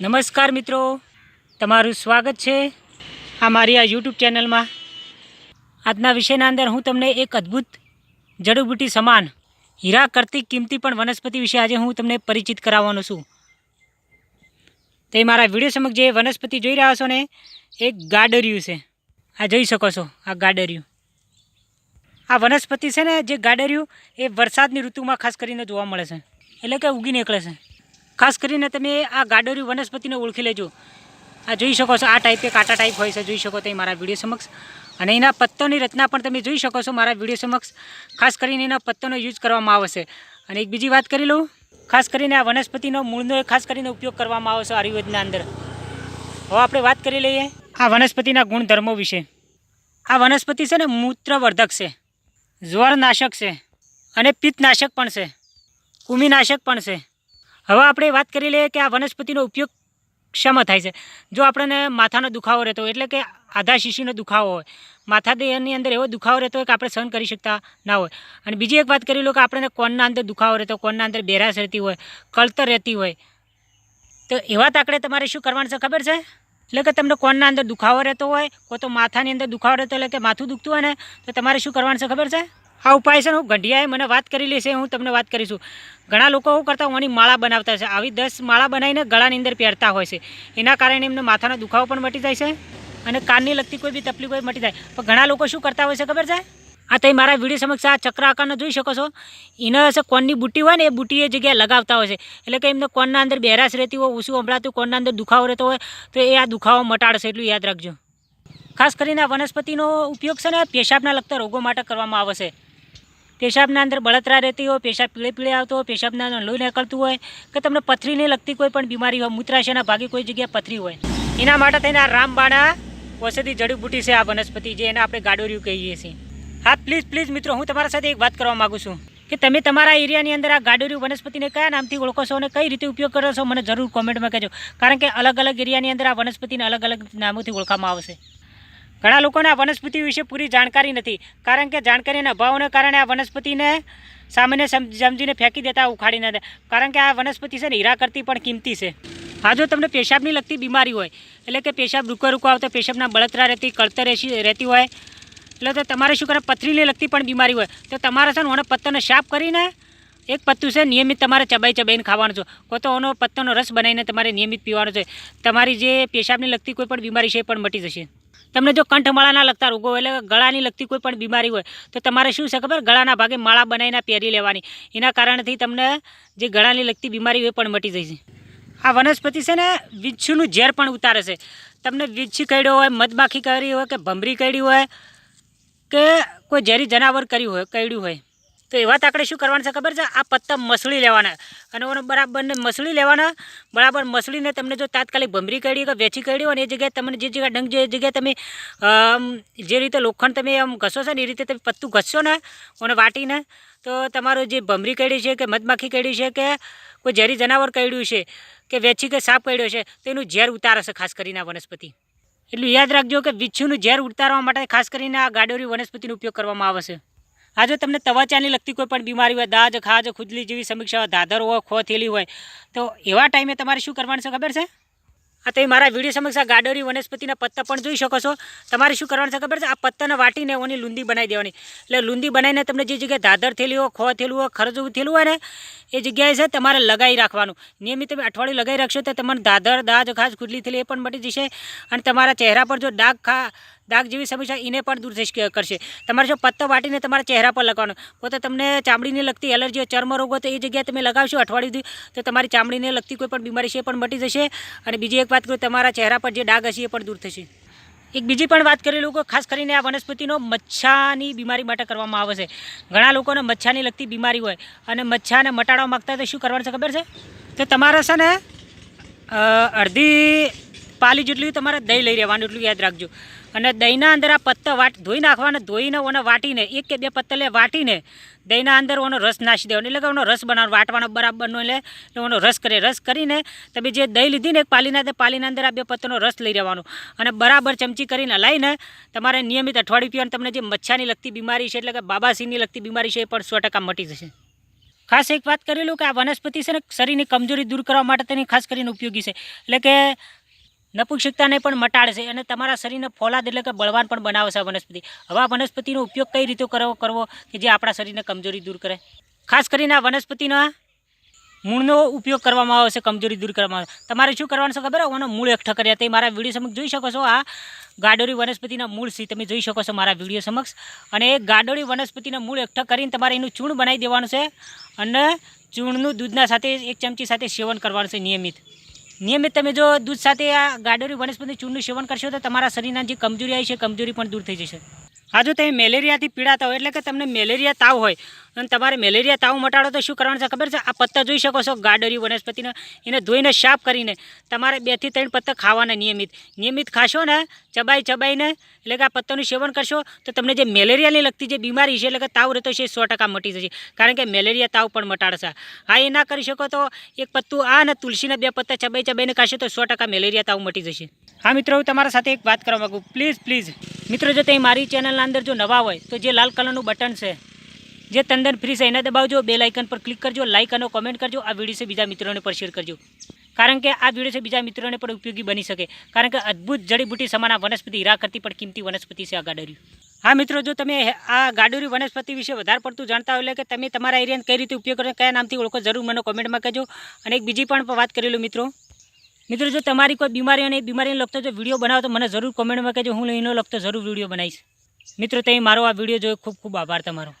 નમસ્કાર મિત્રો. તમારું સ્વાગત છે આ મારી આ યુટ્યુબ ચેનલમાં આજના વિષયના અંદર હું તમને એક અદ્ભુત જડીબુટી સમાન હીરા કરતી કિંમતી પણ વનસ્પતિ વિશે આજે હું તમને પરિચિત કરાવવાનો છું. તે મારા વીડિયો સમક્ષ જે વનસ્પતિ જોઈ રહ્યા છો ને એક ગાડરિયું છે. આ જોઈ શકો છો, આ ગાડરિયું. આ વનસ્પતિ છે ને, જે ગાડરિયું એ વરસાદની ઋતુમાં ખાસ કરીને જોવા મળે છે. એટલે કે ઉગી નીકળે છે. ખાસ કરીને તમે આ ગાડોરી વનસ્પતિને ઓળખી લેજો. આ જોઈ શકો છો, આ ટાઈપે કાંટા ટાઈપ હોય છે, જોઈ શકો તો મારા વીડિયો સમક્ષ. અને એના પત્તોની રચના પણ તમે જોઈ શકો છો મારા વીડિયો સમક્ષ. ખાસ કરીને એના પત્તોનો યુઝ કરવામાં આવશે અને એક બીજી વાત કરી લઉં. ખાસ કરીને આ વનસ્પતિનો મૂળનો ખાસ કરીને ઉપયોગ કરવામાં આવે છે આયુર્વેદના અંદર. હવે આપણે વાત કરી લઈએ આ વનસ્પતિના ગુણધર્મો વિશે. આ વનસ્પતિ છે ને મૂત્રવર્ધક છે, જ્વરનાશક છે અને પિત્તનાશક પણ છે, કૃમિનાશક પણ છે. હવે આપણે વાત કરી લઈએ કે આ વનસ્પતિનો ઉપયોગ શામાં થાય છે. જો આપણને માથાનો દુખાવો રહેતો હોય, એટલે કે આધા શીશીનો દુખાવો હોય માથા દેહની અંદર એવો દુખાવો રહેતો હોય કે આપણે સહન કરી શકતા ના હોય. અને બીજી એક વાત કરી લો કે આપણને કોનના અંદર દુખાવો રહેતો કોનના અંદર બેરાશ રહેતી હોય, કળતર રહેતી હોય. તો એવા તાકડે તમારે શું કરવાનું છે ખબર છે? એટલે કે તમને કોનના અંદર દુખાવો રહેતો હોય, કોઈ તો માથાની અંદર દુખાવો રહેતો એટલે કે માથું દુખતું હોય ને, તો તમારે શું કરવાનું છે ખબર છે? આ ઉપાય છે ને, હું ગઢિયાએ મને વાત કરી લેશે હું તમને વાત કરીશું. ઘણા લોકો શું કરતા ઓની માળા બનાવતા છે. આવી દસ માળા બનાવીને ગળાની અંદર પહેરતા હોય છે. એના કારણે એમને માથાનો દુખાવો પણ મટી જાય છે અને કાનની લગતી કોઈ બી તકલીફ હોય મટી જાય. પણ ઘણા લોકો શું કરતા હોય છે ખબર છે? આ તમે મારા વીડિયો સમક્ષ આ ચક્ર આકારનો જોઈ શકો છો. એના હશે કોનની બુટ્ટી હોય ને, એ બુટ્ટી એ જગ્યાએ લગાવતા હોય છે. એટલે કે એમને કોનના અંદર બેરાશ રહેતી હોય ઓછું સંભળાતું કોનના અંદર દુખાવો રહેતો હોય, તો એ આ દુખાવો મટાડશે એટલું યાદ રાખજો. ખાસ કરીને આ વનસ્પતિનો ઉપયોગ છે ને, પેશાબના લગતા રોગો માટે કરવામાં આવે છે. પેશાબના અંદર બળતરા રહેતી હોય, પેશાબ પીળે પીળે આવતો હોય, પેશાબના અંદર લોહી નીકળતું હોય, કે તમને પથરીને લગતી કોઈ પણ બીમારી હોય, મૂત્રાશયના ભાગે કોઈ જગ્યાએ પથરી હોય. એના માટે થઈને આ રામબાણા ઔષધિ જડીબુટી છે આ વનસ્પતિ, જે એને આપણે ગાડોરિયું કહીએ છીએ. હા, પ્લીઝ પ્લીઝ મિત્રો, હું તમારા સાથે એક વાત કરવા માગું છું. કે તમે તમારા એરિયાની અંદર આ ગાડોરિયું વનસ્પતિને કયા નામથી ઓળખો છો અને કઈ રીતે ઉપયોગ કરો છો, મને જરૂર કોમેન્ટમાં કહેજો. કારણ કે અલગ અલગ એરિયાની અંદર આ વનસ્પતિને અલગ અલગ નામોથી ઓળખવામાં આવશે. ઘણા લોકોને આ વનસ્પતિ વિશે પૂરી જાણકારી નથી, કારણ કે જાણકારીના અભાવને કારણે આ વનસ્પતિને સામાન્ય સમ- સમજીને ફેંકી દેતા ઉખાડીને દે, કારણ કે આ વનસ્પતિ છે ને હીરા કરતી પણ કિંમતી છે. હા, જો તમને પેશાબની લગતી બીમારી હોય, એટલે કે પેશાબ રૂકો રૂકો આવતો, પેશાબના બળતરા રહેતી, કળતર રહેતી રહેતી હોય, એટલે તો તમારે શું કરે પથરીને લગતી પણ બીમારી હોય, તો તમારે છે ને ઓને પત્તાને સાફ કરીને એક પત્તું છે નિયમિત તમારે ચબાઈ ચબાઈને ખાવાનું છે. કો તો ઓનો પત્તાનો રસ બનાવીને તમારે નિયમિત પીવાનો છે. તમારી જે પેશાબની લગતી કોઈ પણ બીમારી છે એ પણ મટી જશે. તમને જો કંઠમાળાના લગતા રોગો એટલે ગળાની લગતી કોઈ પણ બીમારી હોય, તો તમારે શું છે ખબર? ગળાના ભાગે માળા બનાવીને પહેરી લેવાની. એના કારણથી તમને જે ગળાની લગતી બીમારી હોય પણ મટી જશે. આ વનસ્પતિ છે ને, વિચ્છુનું ઝેર પણ ઉતારે છે. તમને વીંછી કરડ્યો હોય, મધમાખી કરી હોય કે ભમરી કરડી હોય કે કોઈ ઝેરી જનાવર કર્યું હોય કરડ્યું હોય તો એવા તાકડે શું કરવાનું છે ખબર છે? આ પત્તા મસળી લેવાના. અને ઓને બરાબરને મસળી લેવાના, બરાબર મસળીને તમને જો તાત્કાલિક ભમરી કરી કે વેચી કરી હોય ને એ જગ્યાએ તમને જે જગ્યાએ ડંગ જે જગ્યાએ તમે જે રીતે લોખંડ તમે આમ ઘસો છો ને એ રીતે તમે પત્તું ઘસશો ને ઓને વાટીને, તો તમારું જે ભમરી કાઢી છે કે મધમાખી કાઢી છે કે કોઈ ઝેરી જનાવર કાઢ્યું છે કે વેચી કે સાપ કાઢ્યો છે, તો એનું ઝેર ઉતારશે ખાસ કરીને વનસ્પતિ. એટલું યાદ રાખજો કે વિચ્છુનું ઝેર ઉતારવા માટે ખાસ કરીને આ ગાડોરી વનસ્પતિનો ઉપયોગ કરવામાં આવે છે. આ જો તમને ત્વચાની લગતી કોઈ પણ બીમારી હોય, દાજ, ખાજ, ખુજલી જેવી સમીક્ષા હોય દાદર હોય, ખો, થેલી હોય, તો એવા ટાઈમે તમારે શું કરવાનું છે ખબર છે? આ તમે મારા વીડિયો સમક્ષ આ ગાડોરી વનસ્પતિના પત્તા પણ જોઈ શકો છો. તમારે શું કરવાનું છે ખબર છે? આ પત્તાને વાટીને ઓની લુંદી બનાવી દેવાની. એટલે લુંદી બનાવીને તમને જે જગ્યાએ દાદર થેલી હોય, ખો, થેલું હોય ખરજવું થેલું હોય ને, એ જગ્યાએ છે તમારે લગાવી રાખવાનું. નિયમિત તમે અઠવાડિયું લગાવી રાખશો તો તમને દાદર દાજ ખાસ ખુજલી થેલી એ પણ મટી જશે. અને તમારા ચહેરા પર જો ડાઘ ખા ડાઘ જેવી સમસ્યા એને પણ દૂર થઈ કરશે. તમારે જો પત્તો વાટીને તમારા ચહેરા પર લગાવવાનો. પોતે તમને ચામડીને લગતી એલર્જી, ચર્મ રોગો તો એ જગ્યાએ તમે લગાવશો અઠવાડિયું તો તમારી ચામડીને લગતી કોઈ પણ બીમારી છે એ પણ મટી જશે. અને બીજી એક વાત કરું, તમારા ચહેરા પર જે ડાઘ હશે એ પણ દૂર થશે. એક બીજી પણ વાત કરી લોકો ખાસ કરીને આ વનસ્પતિનો મચ્છાની બીમારી માટે કરવામાં આવે છે. ઘણા લોકોને મચ્છાની લગતી બીમારી હોય અને મચ્છાને મટાડવા માગતા તો શું કરવાનું છે ખબર છે? તો તમારે છે ને અડધી પાલી જેટલું તમારે દહીં લઈ રહેવાનું, એટલું યાદ રાખજો. અને દહીંના અંદર આ પત્તા વાટ ધોઈ નાખવાના, ધોઈને ઓને વાટીને, એક કે બે પત્તા લે વાટીને દહીંના અંદર ઓનો રસ નાખી દેવાનો. એટલે કે ઓનો રસ બનાવવાનો, વાટવાનો બરાબરનો એટલે એટલે ઓનો રસ કરે. રસ કરીને તમે જે દહીં લીધી ને એક પાલીના તે પાલીના અંદર આ બે પત્તાનો રસ લઈ રહેવાનો. અને બરાબર ચમચી કરીને હલાવીને તમારે નિયમિત અઠવાડિયું પીવાનું. તમને જે મચ્છાની લગતી બીમારી છે, એટલે કે બાબાસિંહની લગતી બીમારી છે, એ પણ સો ટકા મટી જશે. ખાસ એક વાત કરેલું કે આ વનસ્પતિ છે ને શરીરની કમજોરી દૂર કરવા માટે તેની ખાસ કરીને ઉપયોગી છે. એટલે કે નપુંસકતાને પણ મટાડે છે અને તમારા શરીરને ફોલાદ એટલે કે બળવાન પણ બનાવે છે આ વનસ્પતિ. હવે આ વનસ્પતિનો ઉપયોગ કઈ રીતે કરવો કરવો કે જે આપણા શરીરને કમજોરી દૂર કરે? ખાસ કરીને આ વનસ્પતિના મૂળનો ઉપયોગ કરવામાં આવે છે, કમજોરી દૂર કરવામાં આવે તમારે શું કરવાનું છે ખબર? આનો મૂળ એકઠા કર્યા. તે મારા વીડિયો સમક્ષ જોઈ શકો છો. આ ગાડોળી વનસ્પતિના મૂળ સી તમે જોઈ શકો છો મારા વીડિયો સમક્ષ. અને એ ગાડોળી વનસ્પતિના મૂળ એકઠા કરીને તમારે એનું ચૂર્ણ બનાવી દેવાનું છે અને ચૂર્ણનું દૂધના સાથે એક ચમચી સાથે સેવન કરવાનું છે નિયમિત. નિયમિત તમે જો દૂધ સાથે આ ગાડોરી વનસ્પતિ ચૂર્ણનું સેવન કરશો તો તમારા શરીરના જે કમજોરી આવી છે કમજોરી પણ દૂર થઈ જશે. હા, જો તમે મેલેરિયાથી પીડાતા હોય એટલે કે તમને મેલેરિયા તાવ હોય, અને તમારે મેલેરિયા તાવ મટાડો તો શું કરવાનું છે ખબર છે? આ પત્તા જોઈ શકો છો ગાડરી વનસ્પતિને, એને ધોઈને સાફ કરીને તમારે બેથી ત્રણ પત્તા ખાવાના નિયમિત. નિયમિત ખાશો ને, ચબાઈ ચબાઈને, એટલે કે આ પત્તાનું સેવન કરશો, તો તમને જે મેલેરિયાની લગતી જે બીમારી છે, એટલે કે તાવ રહેતો છે, એ સો મટી જશે. કારણ કે મેલેરિયા તાવ પણ મટાડશે. હા, એ ના કરી શકો તો એક પત્તું આ અને તુલસીના બે પત્તા ચબાઈ ચબાઈને ખાશો તો સો મેલેરિયા તાવ મટી જશે. હા મિત્રો, હું તમારા સાથે એક વાત કરવા માગું. પ્લીઝ પ્લીઝ મિત્રો, જો તમે મારી ચેનલના અંદર જો નવા હોય, તો જે લાલ કલરનું બટન છે, જે તંદન ફ્રી છે, એને દબાવજો બે લાઇકન પર ક્લિક કરજો લાઇક અને કોમેન્ટ કરજો, આ વીડિયો છે બીજા મિત્રોને પર શેર કરજો. કારણ કે આ વીડિયો છે બીજા મિત્રોને પણ ઉપયોગી બની શકે. કારણ કે અદ્ભુત જડીબુટી સમાન આ વનસ્પતિ, હીરા કરતી પણ કિંમતી વનસ્પતિ છે આ ગાડર્યું હા મિત્રો, જો તમે આ ગાડોરી વનસ્પતિ વિશે વધારે પડતું જાણતા હોય કે તમે તમારા એરિયાને કઈ રીતે ઉપયોગ કરો કયા નામથી ઓળખો, જરૂર મને કોમેન્ટમાં કહેજો. અને એક બીજી પણ વાત કરેલું મિત્રો મિત્રો, જો તમારી કોઈ બીમારી અને બીમારીને લગતો જો વીડિયો બનાવો તો મને જરૂર કોમેન્ટમાં કહેજો. હું એનો લગતો જરૂર વીડિયો બનાવીશ. મિત્રો તમે મારો આ વીડિયો જોયો. ખૂબ ખૂબ આભાર તમારો.